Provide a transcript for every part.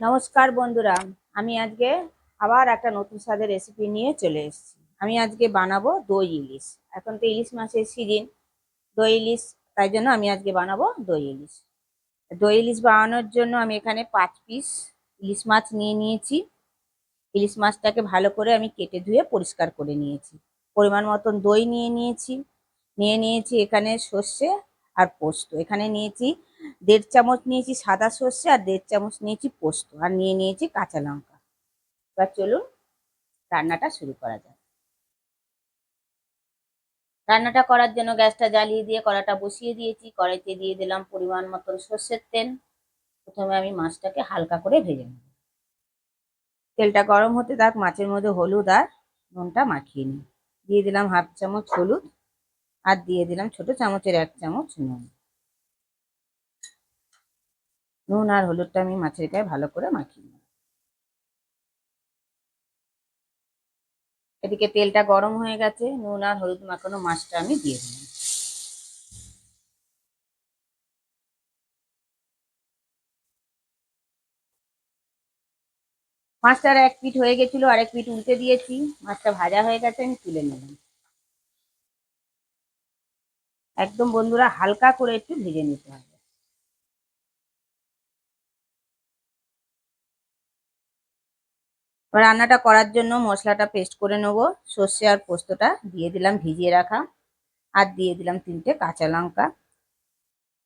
নমস্কার বন্ধুরা, আমি আজকে আবার একটা নতুন স্বাদের রেসিপি নিয়ে চলে এসেছি। আমি আজকে বানাবো দই ইলিশ। এখন তো ইলিশ মাছের সিজন দই ইলিশ, তাই জন্য আমি আজকে বানাবো দই ইলিশ। দই ইলিশ বানানোর জন্য আমি এখানে পাঁচ পিস ইলিশ মাছ নিয়ে নিয়েছি। ইলিশ মাছটাকে ভালো করে আমি কেটে ধুয়ে পরিষ্কার করে নিয়েছি। পরিমাণ মতন দই নিয়ে নিয়েছি। নিয়ে নিয়েছি এখানে সর্ষে আর পোস্ত। এখানে নিয়েছি দেড় চামচ নিয়েছি সাদা সর্ষে আর দেড় চামচ নিয়েছি পোস্ত আর নিয়ে নিয়েছি কাঁচা লঙ্কা। এবার চলুন রান্নাটা শুরু করা যাক। রান্নাটা করার জন্য গ্যাসটা জ্বালিয়ে দিয়ে কড়াটা বসিয়ে দিয়েছি। কড়াইতে দিয়ে দিলাম পরিমাণ মতন সর্ষের তেল। প্রথমে আমি মাছটাকে হালকা করে ভেজে নেব। তেলটা গরম হতে থাক, মাছের মধ্যে হলুদ আর নুনটা মাখিয়ে নিই। দিয়ে দিলাম হাফ চামচ হলুদ আর দিয়ে দিলাম ছোট চামচের এক চামচ নুন। নুন আর হলুদটা আমি মাছের গায়ে ভালো করে মাখিয়ে নেব। এদিকে তেলটা গরম হয়ে গেছে, নুন আর হলুদ মাখানো মাছটা আমি দিয়ে দিলাম। মাছটার এক পিঠ হয়ে গেছিল আর এক পিঠ উল্টে দিয়েছি। মাছটা ভাজা হয়ে গেছে, আমি তুলে নিলাম। একদম বন্ধুরা, হালকা করে একটু ভেজে নিতে হবে। রান্নাটা করার জন্য মশলাটা পেস্ট করে নেব। সর্ষে আর পোস্তটা দিয়ে দিলাম, ভিজিয়ে রাখা। আর দিয়ে দিলাম তিনটে কাঁচা লঙ্কা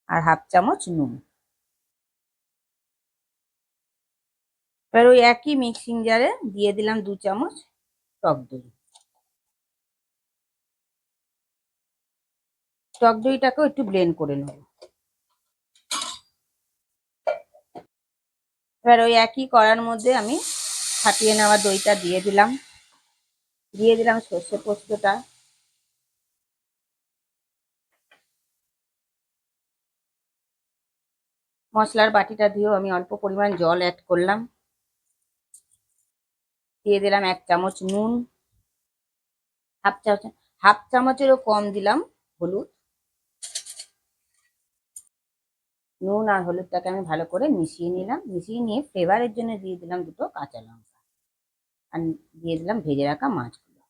আর হাফ চামচ নুন। এবার ওই একই মিক্সিং জারে দিয়ে দিলাম দু চামচ টক দই। টক দইটাকেও একটু ব্লেন্ড করে নেব। এবার ওই একই করার মধ্যে আমি ফাটিয়ে নেওয়া দইটা দিয়ে দিলাম। দিয়ে দিলাম সর্ষে পোস্তটা। মশলার বাটিটা দিয়েও আমি অল্প পরিমাণ জল অ্যাড করলাম। দিয়ে দিলাম এক চামচ নুন। হাফ চামচ হাফ চামচেরও কম দিলাম হলুদ। নুন আর হলুদটাকে আমি ভালো করে মিশিয়ে নিলাম। মিশিয়ে নিয়ে ফ্লেভারের জন্য দিয়ে দিলাম দুটো কাঁচা লঙ্কা। আর দিয়ে দিলাম, ভেজে রাখা মাছগুলো।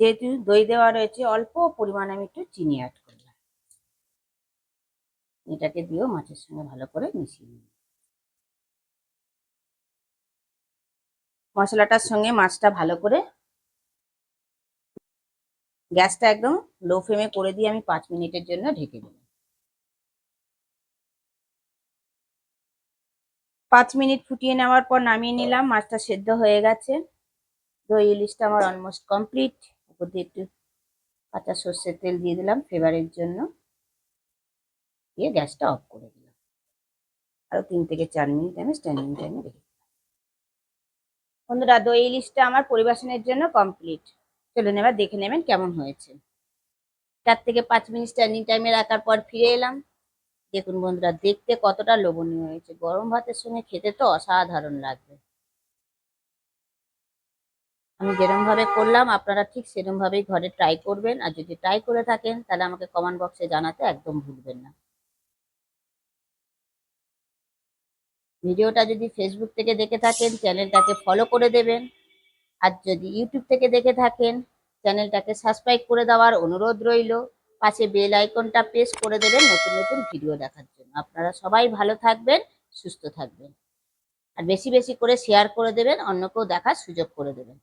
যেহেতু দই দেওয়া রয়েছে, অল্প পরিমাণ আমি একটু চিনি অ্যাড করলাম। এটাকে দিয়েও মাছের সঙ্গে ভালো করে মিশিয়ে নিই মশলাটার সঙ্গে মাছটা ভালো করে গ্যাসটা একদম লো ফ্লেমে করে দিয়ে আমি পাঁচ মিনিটের জন্য ঢেকে দিলাম পাঁচ মিনিট ফুটিয়ে নেওয়ার পর নামিয়ে নিলাম। মাছটা সেদ্ধ হয়ে গেছে। দই ইলিশটা আমার অলমোস্ট কমপ্লিট উপর দিয়ে একটু কাঁচা সর্ষের তেল দিয়ে দিলাম ফ্লেভারের জন্য। দিয়ে গ্যাসটা অফ করে দিলাম। আরও তিন থেকে চার মিনিট আমি স্ট্যান্ডিং টাইমে রেখে বন্ধুরা, দই ইলিশটা আমার পরিবেশনের জন্য কমপ্লিট চলুন এবার দেখে নেবেন কেমন হয়েছে। চার থেকে পাঁচ মিনিট স্ট্যান্ডিং টাইমে রাখার পর ফিরে এলাম। দেখুন বন্ধুরা, দেখতে কতটা লোভনীয় হয়েছে। গরম ভাতের সঙ্গে খেতে তো অসাধারণ লাগবে। আমি যেরমভাবে করলাম, আপনারা ঠিক সেরমভাবেই ঘরে ট্রাই করবেন। আর যদি ট্রাই করে থাকেন, তাহলে আমাকে কমেন্ট বক্সে জানাতে একদম ভুলবেন না। ভিডিওটা যদি ফেসবুক থেকে দেখে থাকেন, চ্যানেলটাকে ফলো করে দেবেন। আর যদি ইউটিউব থেকে দেখে থাকেন, চ্যানেলটাকে সাবস্ক্রাইব করে দেওয়ার অনুরোধ রইল। পাশে বেল আইকনটা প্রেস করে দেবেন নতুন নতুন ভিডিও দেখার জন্য। আপনারা সবাই ভালো থাকবেন, সুস্থ থাকবেন। আর বেশি বেশি করে শেয়ার করে দেবেন, অন্যকেও দেখার সুযোগ করে দেবেন।